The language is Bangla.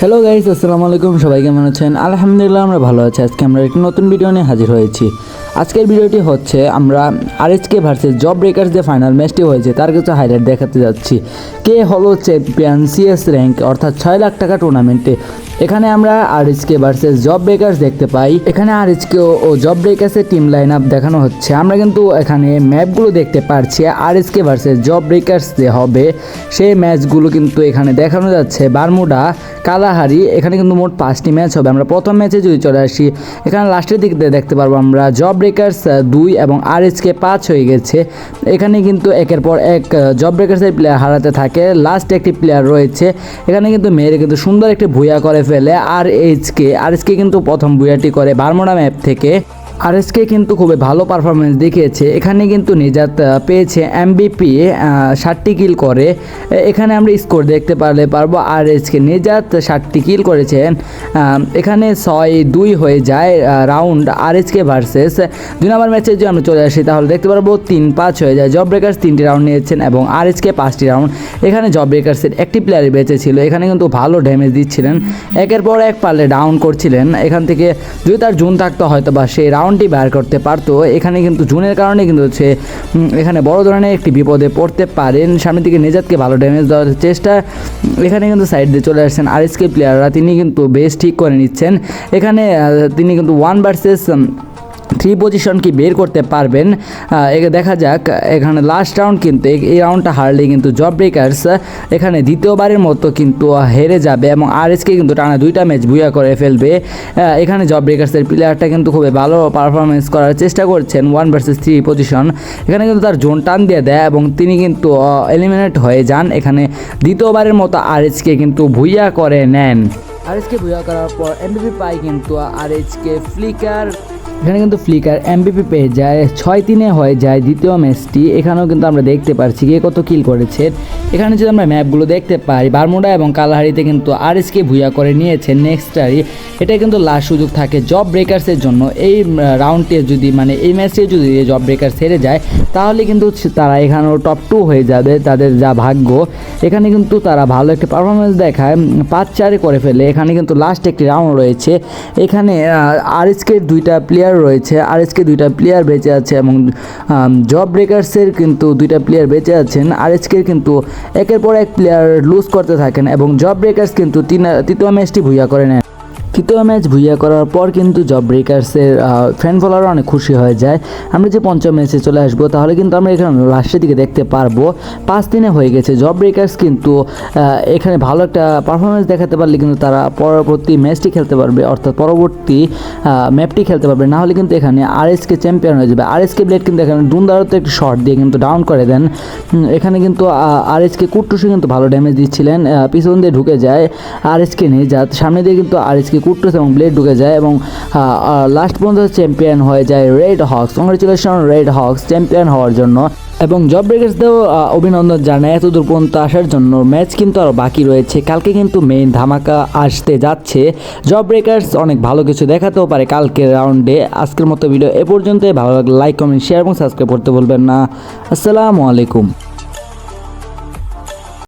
হ্যালো গাইস আসসালামু আলাইকুম, সবাই কেমন আছেন? আলহামদুলিল্লাহ আমরা ভালো আছি। আজকে আমরা একটি নতুন ভিডিও নিয়ে হাজির হয়েছি। আজকের ভিডিওটি হচ্ছে আমরা R RSK versus job breakers যে ফাইনাল ম্যাচটি হয়েছে, তার কিছু হাইলাইট দেখাতে যাচ্ছি। কে হলো চ্যাম্পিয়ন সিএস র্যাঙ্ক অর্থাৎ ছয় লাখ টাকা টুর্নামেন্টে এখানে আমরা R RSK versus job breakers দেখতে পাই। এখানে আর আরএসকে ও জব ব্রেকার্সের টিম লাইন আপ দেখানো হচ্ছে। আমরা কিন্তু এখানে ম্যাপগুলো দেখতে পারছি R RSK versus job breakers যে হবে, সেই ম্যাচগুলো কিন্তু এখানে দেখানো যাচ্ছে। বারমুডা, কালাহারি, এখানে কিন্তু মোট পাঁচটি ম্যাচ হবে। আমরা প্রথম ম্যাচে যদি চলে আসি, এখানে লাস্টের দিক দিয়ে দেখতে পারব আমরা জব ব্রেকার্স দুই এবং আর কে পাঁচ হয়ে গেছে। এখানে কিন্তু একের পর এক জব ব্রেকার্সের প্লেয়ার হারাতে থাকে। লাস্ট একটি প্লেয়ার রয়েছে। এখানে কিন্তু মেয়েরে কিন্তু সুন্দর একটি ভুয়া করে ফেলে আর এইচকে আর এইচকে কিন্তু প্রথম বুয়াটি করে বারমোড়া ম্যাপ থেকে। আরএসকে কিন্তু খুবই ভালো পারফরমেন্স দেখিয়েছে। এখানে কিন্তু নিজাত পেয়েছে এমবিপি ষাটটি কিল করে। এখানে আমরা স্কোর দেখতে পারলে পারব আরএসকে। নিজাত ষাটটি কিল করেছেন এখানে ছয় দুই হয়ে যায় রাউন্ড আরএসকে ভার্সেস দুই নম্বর ম্যাচে যদি আমরা চলে আসি, তাহলে দেখতে পারব তিন পাঁচ হয়ে যায়। জব ব্রেকার্স তিনটি রাউন্ড নিয়েছেন এবং আরএসকে পাঁচটি রাউন্ড এখানে জব ব্রেকার্সের একটি প্লেয়ারই বেঁচে ছিল এখানে কিন্তু ভালো ড্যামেজ দিচ্ছিলেন। একের পর এক পারলে ডাউন করছিলেন। এখান থেকে যদি তার জুন থাকতো হয়তো বা সেই রাউন্ডটি বার করতে পারতো। এখানে কিন্তু জুনের কারণে কিন্তু হচ্ছে এখানে বড় ধরনের একটি বিপদে পড়তে পারেন। সামনের দিকে নেজাদকে ভালো ড্যামেজ দেওয়ার চেষ্টা এখানে কিন্তু সাইড দিয়ে চলে আসছেন আর এসকে প্লেয়াররা তিনি কিন্তু বেশ ঠিক করে নিচ্ছেন। এখানে তিনি কিন্তু ওয়ান ভার্সেস থ্রি পজিশন কি বের করতে পারবেন দেখা যাক, এখানে লাস্ট রাউন্ড কিন্তু এই- রাউন্ডটা হারলে কিন্তু জব ব্রেকার্স এখানে দ্বিতীয়বারের মতো কিন্তু হেরে যাবে এবং আরএসকে কিন্তু টানা দুইটা ম্যাচ ভুয়া করে ফেলবে। এখানে জব ব্রেকার্সের প্লেয়ারটা কিন্তু খুবই ভালো পারফরমেন্স করার চেষ্টা করছেন ওয়ান ভার্সেস থ্রি পজিশন এখানে কিন্তু তার জোন টান দিয়ে দেয় এবং তিনি কিন্তু এলিমিনেট হয়ে যান। এখানে দ্বিতীয়বারের মতো আরএসকে কিন্তু ভুইয়া করে নেন। আরএসকে ভুয়া করার পর এমবিপি পাই কিন্তু আরএসকে ফ্লিকার এখানে কিন্তু ফ্লিকার এমবিপি পেয়ে যায়, ছয় তিনে হয়ে যায় দ্বিতীয় ম্যাচটি। এখানেও কিন্তু আমরা দেখতে পারছি কে কত কিল করেছে। এখানে যদি আমরা ম্যাপগুলো দেখতে পাই, বারমুডা এবং কালাহারিতে কিন্তু আর এসকে ভুয়া করে নিয়েছে নেক্সটারই এটা কিন্তু লাস্ট সুযোগ থাকে জব ব্রেকার্সের জন্য। এই রাউন্ডটি যদি মানে এই ম্যাচে যদি জব ব্রেকার্স হেরে যায়, তাহলে কিন্তু তারা এখানেও টপ টু হয়ে যাবে তাদের যা ভাগ্য। এখানে কিন্তু তারা ভালো একটা পারফরমেন্স দেখায় পাঁচ চারে করে ফেলে। এখানে কিন্তু লাস্ট একটি রাউন্ড রয়েছে। এখানে আরএসকে দুইটা প্লেয়ার রয়েছে। আরএসকে দুইটা প্লেয়ার বেঁচে আছে এবং জব ব্রেকার্সের কিন্তু দুইটা প্লেয়ার বেঁচে আছেন। আর আরএসকে কিন্তু একের পর এক প্লেয়ার লুজ করতে থাকেন এবং জব ব্রেকার্স কিন্তু তিন, তৃতীয় ম্যাচটি ভুইয়া করে নেন। তৃতীয় ম্যাচ ভুইয়া করার পর কিন্তু জব ব্রেকার্সের ফ্যান ফলোয়াররা অনেক খুশি হয়ে যায়। আমরা যে পঞ্চম ম্যাচে চলে আসব, তাহলে কিন্তু আমরা এখানে লাস্টের দিকে দেখতে পারব। পাঁচ দিনে হয়ে গেছে জব ব্রেকার্স কিন্তু এখানে ভালো একটা পারফরমেন্স দেখাতে পারলে কিন্তু তারা পরবর্তী ম্যাচটি খেলতে পারবে, অর্থাৎ পরবর্তী ম্যাপটি খেলতে পারবে। না হলে কিন্তু এখানে আরএসকে চ্যাম্পিয়ন হয়ে যাবে। আরএসকে ব্লেড কিন্তু এখানে দুন্দারত একটি শট দিয়ে কিন্তু ডাউন করে দেন। এখানে কিন্তু আরএসকে কুট্টুসে কিন্তু ভালো ড্যামেজ দিচ্ছিলেন। পিছন দিয়ে ঢুকে যায় আরএসকে নিয়ে যা সামনে দিয়ে কিন্তু আরএসকে কুট্টুস এবং ব্লেড ঢুকে যায় এবং লাস্ট পর্যন্ত চ্যাম্পিয়ন হয়ে যায় red hawks congratulation red hawks champion হওয়ার জন্য। এবং জব ব্রেকার্সদেরও অভিনন্দন জানায় এত দূর পর্যন্ত আসার জন্য। ম্যাচ কিন্তু আরও বাকি রয়েছে। কালকে কিন্তু মেইন ধামাকা আসতে যাচ্ছে। জব ব্রেকার্স অনেক ভালো কিছু দেখাতেও পারে কালকের রাউন্ডে আজকের মতো ভিডিও এ পর্যন্তই। ভালো লাগলে লাইক কমেন্ট শেয়ার এবং সাবস্ক্রাইব করতে বলবেন না। আসসালামু আলাইকুম।